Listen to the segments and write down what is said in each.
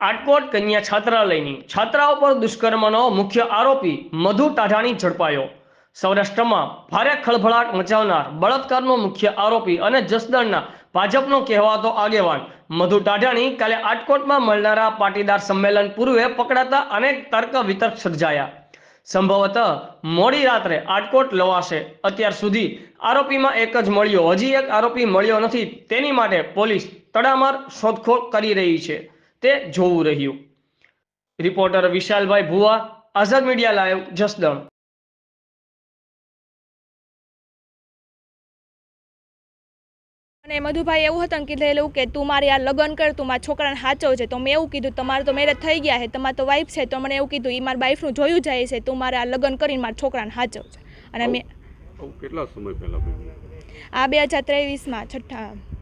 આટકોટ કન્યા છાત્રાલયની છાત્રા પર દુષ્કર્મનો મુખ્ય આરોપી મધુ ટાઢાણી ઝડપાયો. સૌરાષ્ટ્રમાં ભારે ખળભળાટ મચાવનાર બળાત્કારનો મુખ્ય આરોપી અને જસદણના ભાજપનો કહેવાતો આગેવાન મધુ ટાઢાણી કાલે આટકોટમાં મળનારા પાટીદાર સંમેલન પૂર્વે પકડાતા અનેક તર્ક વિતર્ક સર્જાયા. સંભવતઃ મોડી રાત્રે આટકોટ લવાશે. અત્યાર સુધી આરોપીમાં એક જ મળ્યો. હજી એક આરોપી મળ્યો નથી. તેની માટે પોલીસ તડામાર શોધખોળ કરી રહી છે. તે જોવું રહ્યું. રિપોર્ટર વિશાલભાઈ ભુવા આઝાદ મીડિયા લાઈવ જસદણ. અને મધુભાઈ એવું હતું ને કીધેલું કે તું મારી આ લગ્ન કર તું મારા છોકરાને સાચવ છે. તો મેં એવું કીધું તમારે તો મેરેજ થઈ ગયા છે તમારે તો વાઈફ છે. તો મને એવું કીધું એ મારા વાઈફનું જોયું જાય છે તું મારે આ લગ્ન કરીને મારા છોકરાને સાચવ છે. અને મેં કેટલા સમય પહેલા આ બે હજાર ત્રેવીસમાં છઠ્ઠા.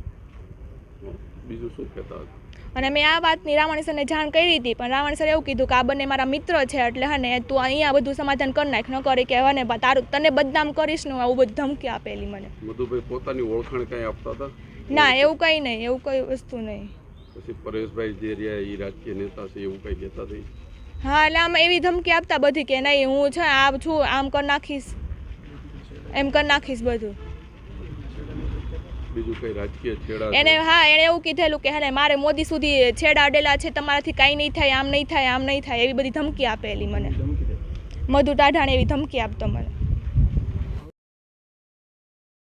બીજું શું કહેતા હતા? અને મેં આ વાતની રાવણ સરને જાણ કરી હતી પણ રાવણ સર એવું કીધું કે આ બંને મારા મિત્ર છે એટલે હને તું અહીંયા બધું સમાધાન કરી નાખ ન કરે કે હને તારું તને બદનામ કરીશ ને આવું બધું ધમકી આપેલી મને. મધુભાઈ પોતાની ઓળખાણ કઈ આપતા હતા? ના એવું કંઈ નહીં એવું કઈ વસ્તુ નહીં. પછી પરેશભાઈ જે રહ્યા એ રાજકીય નેતા છે એવું કઈ કહેતા થઈ હા એટલે આમ એવી ધમકી આપતા બધી કે નહીં હું છે આમ છું આમ કરી નાખીશ. એમ કરી નાખીશ બધું. બીજું કઈ રાજકીય છેડા એને હા એણે એવું કીધેલું કે હે મારે મોદી સુધી છેડા અડેલા છે તમારાથી કાંઈ નહીં થાય આમ નહીં થાય આમ નહીં થાય એવી બધી ધમકી આપેલી મને. મધુ ટાઢાણે એવી ધમકી આપતો મને.